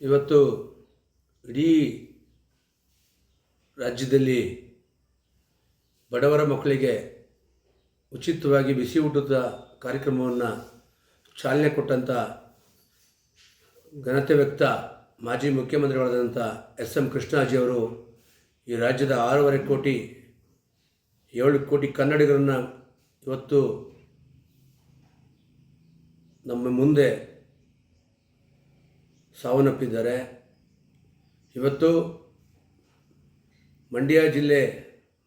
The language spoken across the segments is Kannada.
ಇವತ್ತು ಇಡೀ ರಾಜ್ಯದಲ್ಲಿ ಬಡವರ ಮಕ್ಕಳಿಗೆ ಉಚಿತವಾಗಿ ಬಿಸಿ ಊಟದ ಕಾರ್ಯಕ್ರಮವನ್ನು ಚಾಲನೆ ಕೊಟ್ಟಂಥ ಘನತೆ ವ್ಯಕ್ತ ಮಾಜಿ ಮುಖ್ಯಮಂತ್ರಿಗಳಾದಂಥ ಎಸ್ ಎಂ ಕೃಷ್ಣಾಜಿಯವರು ಈ ರಾಜ್ಯದ ಆರೂವರೆ ಕೋಟಿ, ಏಳು ಕೋಟಿ ಕನ್ನಡಿಗರನ್ನು ಇವತ್ತು ನಮ್ಮ ಮುಂದೆ ಸಾವನ್ನಪ್ಪಿದ್ದಾರೆ. ಇವತ್ತು ಮಂಡ್ಯ ಜಿಲ್ಲೆ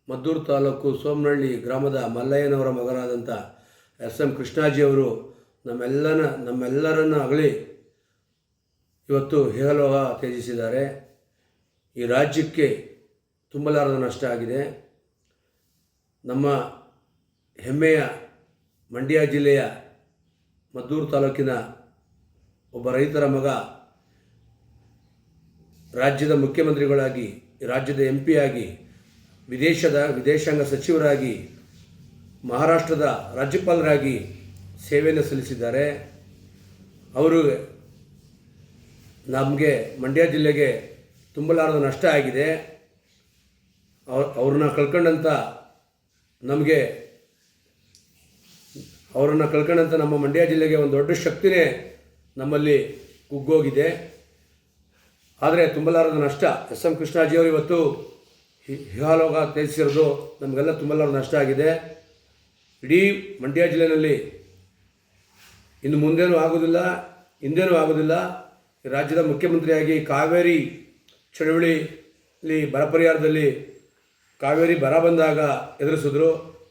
ಮದ್ದೂರು ತಾಲೂಕು ಸೋಮನಹಳ್ಳಿ ಗ್ರಾಮದ ಮಲ್ಲಯ್ಯನವರ ಮಗನಾದಂಥ ಎಸ್ ಎಂ ಕೃಷ್ಣಾಜಿಯವರು ನಮ್ಮೆಲ್ಲನ ನಮ್ಮೆಲ್ಲರನ್ನು ಅಗಲಿ ಇವತ್ತು ಹೇಹಲೋಹ ತ್ಯಜಿಸಿದ್ದಾರೆ. ಈ ರಾಜ್ಯಕ್ಕೆ ತುಂಬಲಾರದ ನಷ್ಟ ಆಗಿದೆ. ನಮ್ಮ ಹೆಮ್ಮೆಯ ಮಂಡ್ಯ ಜಿಲ್ಲೆಯ ಮದ್ದೂರು ತಾಲೂಕಿನ ಒಬ್ಬ ರೈತರ ಮಗ ರಾಜ್ಯದ ಮುಖ್ಯಮಂತ್ರಿಗಳಾಗಿ, ರಾಜ್ಯದ ಎಂ ಆಗಿ ವಿದೇಶದ, ವಿದೇಶಾಂಗ ಸಚಿವರಾಗಿ, ಮಹಾರಾಷ್ಟ್ರದ ರಾಜ್ಯಪಾಲರಾಗಿ ಸೇವೆಯನ್ನು ಸಲ್ಲಿಸಿದ್ದಾರೆ. ಅವರು ನಮಗೆ ಮಂಡ್ಯ ಜಿಲ್ಲೆಗೆ ತುಂಬಲಾರದ ನಷ್ಟ ಆಗಿದೆ. ಅವ್ರ ಅವ್ರನ್ನ ಕಳ್ಕೊಂಡಂಥ ನಮಗೆ, ಅವರನ್ನು ಕಳ್ಕೊಂಡಂಥ ನಮ್ಮ ಮಂಡ್ಯ ಜಿಲ್ಲೆಗೆ ಒಂದು ದೊಡ್ಡ ಶಕ್ತಿನೇ ನಮ್ಮಲ್ಲಿ ಕುಗ್ಗೋಗಿದೆ. ಆದರೆ ತುಂಬಲಾರದ ನಷ್ಟ. ಎಸ್ ಎಂ ಕೃಷ್ಣಾಜಿಯವರು ಇವತ್ತು ಹಿಹಾಲೋಗ ತ್ಯಜಿಸಿರೋದು ನಮಗೆಲ್ಲ ತುಂಬಲಾರದ ನಷ್ಟ ಆಗಿದೆ. ಇಡೀ ಮಂಡ್ಯ ಜಿಲ್ಲೆಯಲ್ಲಿ ಇನ್ನು ಮುಂದೇನೂ ಆಗೋದಿಲ್ಲ, ಹಿಂದೇನೂ ಆಗೋದಿಲ್ಲ. ರಾಜ್ಯದ ಮುಖ್ಯಮಂತ್ರಿಯಾಗಿ ಕಾವೇರಿ ಚಳವಳಿಲಿ ಬರ ಪರಿಹಾರದಲ್ಲಿ ಕಾವೇರಿ ಬರ ಬಂದಾಗ ಎದುರಿಸಿದ್ರು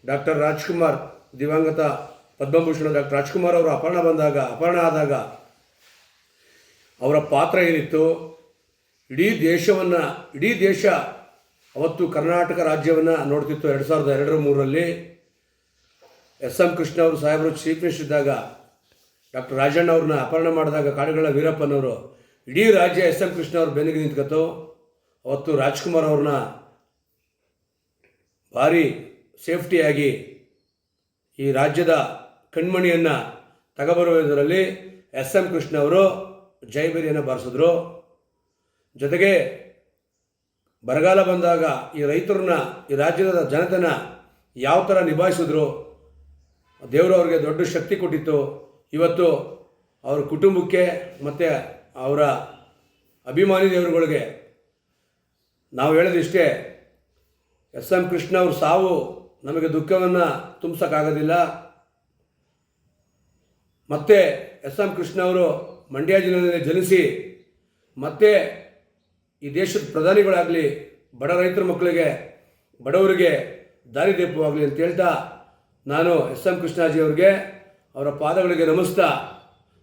ಡಾಕ್ಟರ್ ರಾಜ್ಕುಮಾರ್ ದಿವಂಗತ ಪದ್ಮಭೂಷಣ ಡಾಕ್ಟರ್ ರಾಜ್ಕುಮಾರ್ ಅವರು ಅಪಹರಣ ಬಂದಾಗ, ಅಪಹರಣ ಆದಾಗ ಅವರ ಪಾತ್ರ ಏನಿತ್ತು? ಇಡೀ ದೇಶವನ್ನು, ಇಡೀ ದೇಶ ಅವತ್ತು ಕರ್ನಾಟಕ ರಾಜ್ಯವನ್ನು ನೋಡ್ತಿತ್ತು ಎರಡು ಸಾವಿರದ ಎರಡರ ಮೂರರಲ್ಲಿ. ಎಸ್ ಎಂ ಕೃಷ್ಣ ಅವರು, ಸಾಹೇಬರು ಚೀಫ್ ಇದ್ದಾಗ, ಡಾಕ್ಟರ್ ರಾಜಣ್ಣ ಅವ್ರನ್ನ ಅಪಹರಣ ಮಾಡಿದಾಗ ಕಾಡುಗಳ ವೀರಪ್ಪನವರು ಇಡೀ ರಾಜ್ಯ ಎಸ್ ಎಂ ಕೃಷ್ಣ ಅವ್ರ ಬೆನ್ನಿಗೆ ನಿಂತ್ಕೊತು ಅವತ್ತು ರಾಜ್ಕುಮಾರ್ ಅವ್ರನ್ನ ಭಾರಿ ಸೇಫ್ಟಿಯಾಗಿ ಈ ರಾಜ್ಯದ ಕಣ್ಮಣಿಯನ್ನು ತಗೊಬರುವುದರಲ್ಲಿ ಎಸ್ ಎಂ ಕೃಷ್ಣ ಅವರು ಜೈಬೇರಿಯನ್ನು ಬಾರಿಸಿದ್ರು. ಜೊತೆಗೆ ಬರಗಾಲ ಬಂದಾಗ ಈ ರೈತರನ್ನ, ಈ ರಾಜ್ಯದ ಜನತೆನ ಯಾವ ಥರ ನಿಭಾಯಿಸಿದ್ರು, ದೇವರು ಅವ್ರಿಗೆ ದೊಡ್ಡ ಶಕ್ತಿ ಕೊಟ್ಟಿತ್ತು. ಇವತ್ತು ಅವ್ರ ಕುಟುಂಬಕ್ಕೆ ಮತ್ತು ಅವರ ಅಭಿಮಾನಿ ದೇವರುಗಳಿಗೆ ನಾವು ಹೇಳೋದಿಷ್ಟೇ ಎಸ್ ಎಂ ಕೃಷ್ಣ ಅವ್ರ ಸಾವು ನಮಗೆ ದುಃಖವನ್ನು ತುಂಬಿಸೋಕ್ಕಾಗೋದಿಲ್ಲ. ಮತ್ತೆ ಎಸ್ ಎಂ ಕೃಷ್ಣ ಅವರು ಮಂಡ್ಯ ಜಿಲ್ಲೆಯಲ್ಲಿ ಜನಿಸಿ ಮತ್ತೆ ಈ ದೇಶದ ಪ್ರಧಾನಿಗಳಾಗಲಿ, ಬಡ ರೈತರ ಮಕ್ಕಳಿಗೆ, ಬಡವರಿಗೆ ದಾರಿದೀಪವಾಗಲಿ ಅಂತ ಹೇಳ್ತಾ ನಾನು ಎಸ್ ಎಂ ಕೃಷ್ಣಾಜಿ ಅವರಿಗೆ ಅವರ ಪಾದಗಳಿಗೆ ನಮಿಸ್ತಾ,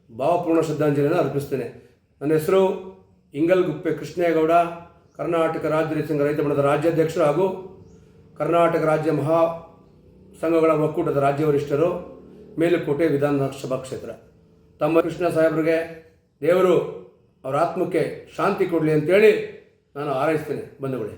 ಭಾವಪೂರ್ಣ ಶ್ರದ್ಧಾಂಜಲಿಯನ್ನು ಅರ್ಪಿಸ್ತೇನೆ. ನನ್ನ ಹೆಸರು ಇಂಗಲ್ಗುಪ್ಪೆ ಕೃಷ್ಣೇಗೌಡ ಕರ್ನಾಟಕ ರಾಜ್ಯ ರೈತ ಸಂಘ ರೈತ ಬಣದ ರಾಜ್ಯಾಧ್ಯಕ್ಷರು ಹಾಗೂ ಕರ್ನಾಟಕ ರಾಜ್ಯ ಮಹಾ ಸಂಘಗಳ ಒಕ್ಕೂಟದ ರಾಜ್ಯ ವರಿಷ್ಠರು ಮೇಲುಕೋಟೆ ವಿಧಾನಸಭಾ ಕ್ಷೇತ್ರ. ತಮ್ಮ ಕೃಷ್ಣ ಸಾಹೇಬರಿಗೆ, ದೇವರು ಅವರ ಆತ್ಮಕ್ಕೆ ಶಾಂತಿ ಕೊಡಲಿ ಅಂತೇಳಿ ನಾನು ಹಾರೈಸ್ತೇನೆ ಬಂಧುಗಳೇ.